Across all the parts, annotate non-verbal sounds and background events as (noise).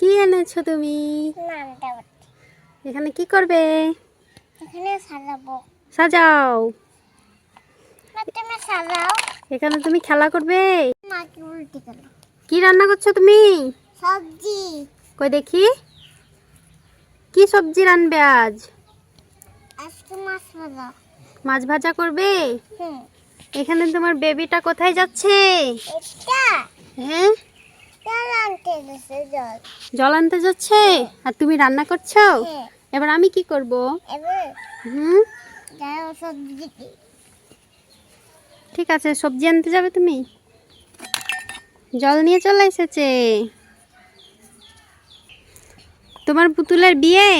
কি এনেছো তুমি? এখানে কি করবে? এখানে সাজাবো। সাজাও। তুমি সাজাও। এখানে তুমি খেলা করবে? কি রান্না করছ তুমি? সবজি। কই দেখি। কি সবজি রানবে আজ? আজকে মাছ ভাজা। মাছ ভাজা করবে? হুম। এখানে তোমার বেবিটা কোথায় যাচ্ছে? হ্যাঁ? জল আনতে যাচ্ছে? আর তুমি রান্না করছ? হ্যাঁ। এবার আমি কি করব? হুম? ঠিক আছে সবজি আনতে যাবে তুমি? জল নিয়ে চলে এসেছে। তোমার পুতুলের বিয়ে?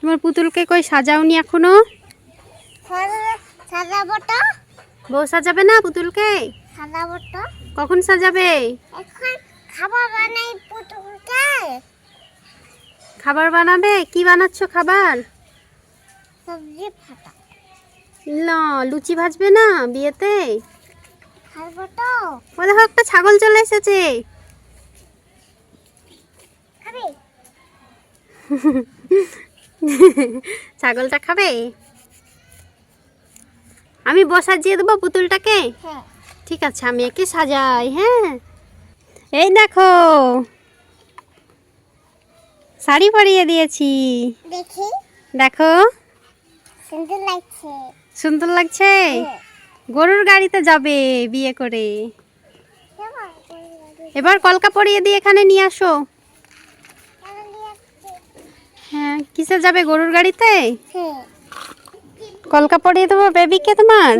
তোমার পুতুলকে কই সাজাওনি এখনও? সাজাবো তো। বউ সাজাবে না পুতুলকে? সাজাবো তো। কখন সাজাবে? এখন খাবার বানাই পুতুলকে। খাবার বানাবে? কি বানাচ্ছ খাবার? সবজি ফাটা না লুচি ভাজবে না বিয়েতে? খাব তো। ও দেখো একটা ছাগল চলে এসেছে। খাবি? ছাগলটা খাবে? আমি বসা দিয়ে দেবো পুতুলটাকে? হ্যাঁ। ঠিক আছে আমি একে সাজাই হ্যাঁ? এই দেখো। শাড়ি পরিয়ে দিয়েছি। দেখি। দেখো। সুন্দর লাগছে। সুন্দর লাগছে? হ্যাঁ। গরুর গাড়িতে যাবে বিয়ে করে। এবার কলকা পরিয়ে দিয়ে এখানে নিয়ে আসো। হ্যাঁ কিসে যাবে গরুর গাড়িতে? হ্যাঁ। কলকা পরিয়ে দেবো বেবিকে তোমার?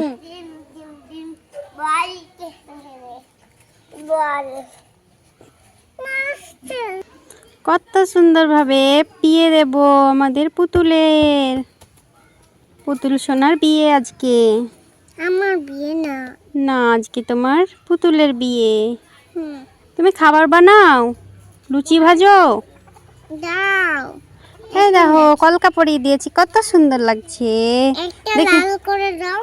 কত সুন্দরভাবে পিয়ে দেব আমাদের পুতুলের। পুতুল সোনার বিয়ে আজকে। আমার বিয়ে না। না আজকে তোমার পুতুলের বিয়ে। তুমি খাবার বানাও? লুচি ভাজো? দাও। এই দেখো কলকা পরিয়ে দিয়েছি কত সুন্দর লাগছে। লাল করে দাও।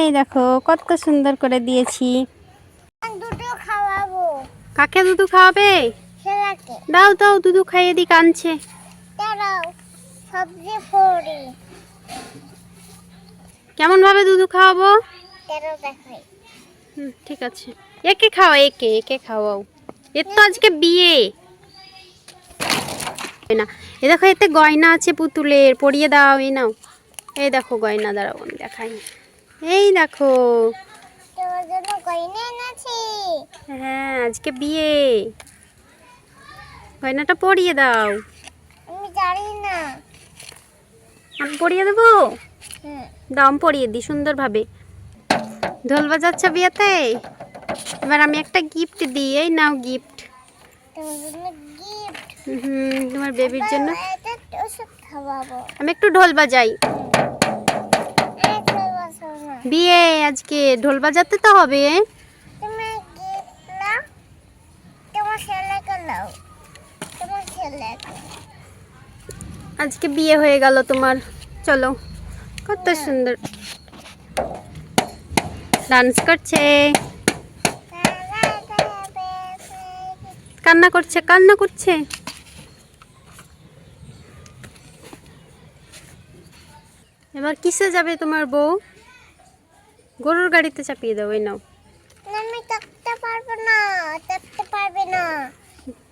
এই দেখো কত সুন্দর করে দিয়েছি। দুটো খাওয়াবো। কাকে দুধু খাওয়াবে? দাও দাও দুধু খাইয়ে দি কানছে কেমন ভাবে দুধু খাওয়াবো? ঠিক আছে। একে খাওয়া একে একে খাওয়াও। এর তো আজকে বিয়ে। না। এ দেখো এতে গয়না আছে পুতুলের পরিয়ে দাও এই নাও। এই দেখো গয়না দাঁড়াও আমি দেখাই। এই দেখো। হ্যাঁ আজকে বিয়ে। গয়নাটা পরিয়ে দাও। আমি জানি না। আমি পরিয়ে দেবো? দাম পরিয়ে দিই সুন্দরভাবে। ঢোল বাজাচ্ছে বিয়েতে? এবার আমি একটা গিফট দিই এই নাও গিফট হুম তোমার বেবির জন্য। আমি একটু ঢোল বাজাই। বিয়ে আজকে ঢোল বাজাতে তো হবে। আজকে বিয়ে হয়ে গেল তোমার। চলো কত সুন্দর। ডান্স করছে কান্না করছে। কান্না করছে এবার কিসে যাবে তোমার বউ? গরুর গাড়িতে চাপিয়ে দাও এই নাও। আমি থাকতে পারব না থাকতে পারবে না।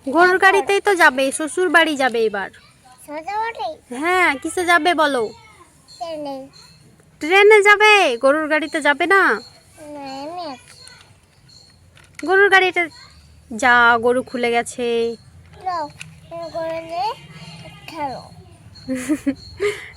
গরুর গাড়িতেই তো যাবে শ্বশুর বাড়ি যাবে এবার। হ্যাঁ কিসে যাবে বলো? ট্রেনে। যাবে? গরুর গাড়িতে যাবে না? গরুর গাড়িতে যা গরু খুলে গেছে। খেলো। (laughs)